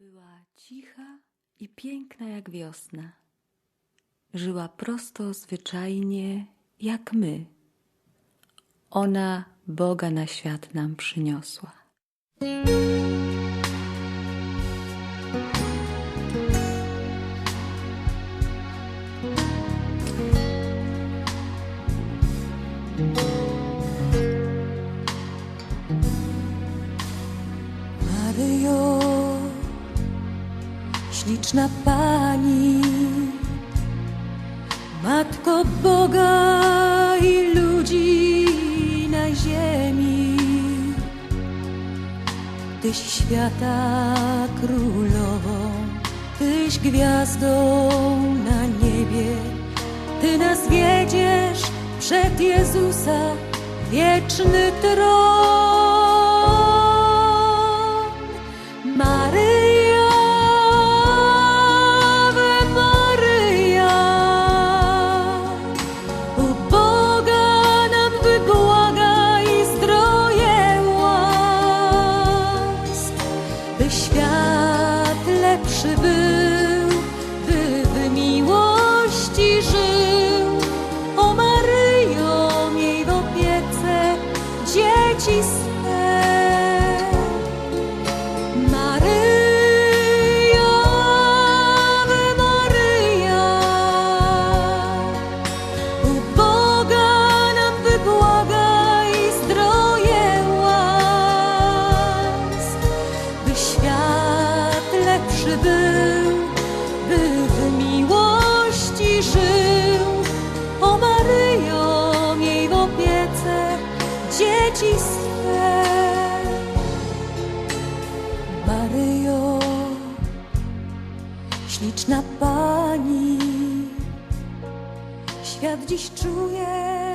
Była cicha i piękna jak wiosna. Żyła prosto, zwyczajnie jak my. Ona Boga na świat nam przyniosła. Maryjo, śliczna Pani, Matko Boga i ludzi na ziemi. Tyś świata królową, Tyś gwiazdą na niebie. Ty nas wiedziesz przed Jezusa, wieczny tron. By świat lepszy był, by w miłości żył. O Maryjo, miej w opiece dzieci. Żył. O Maryjo, miej w opiece dzieci swe. Maryjo, śliczna Pani, świat dziś czuje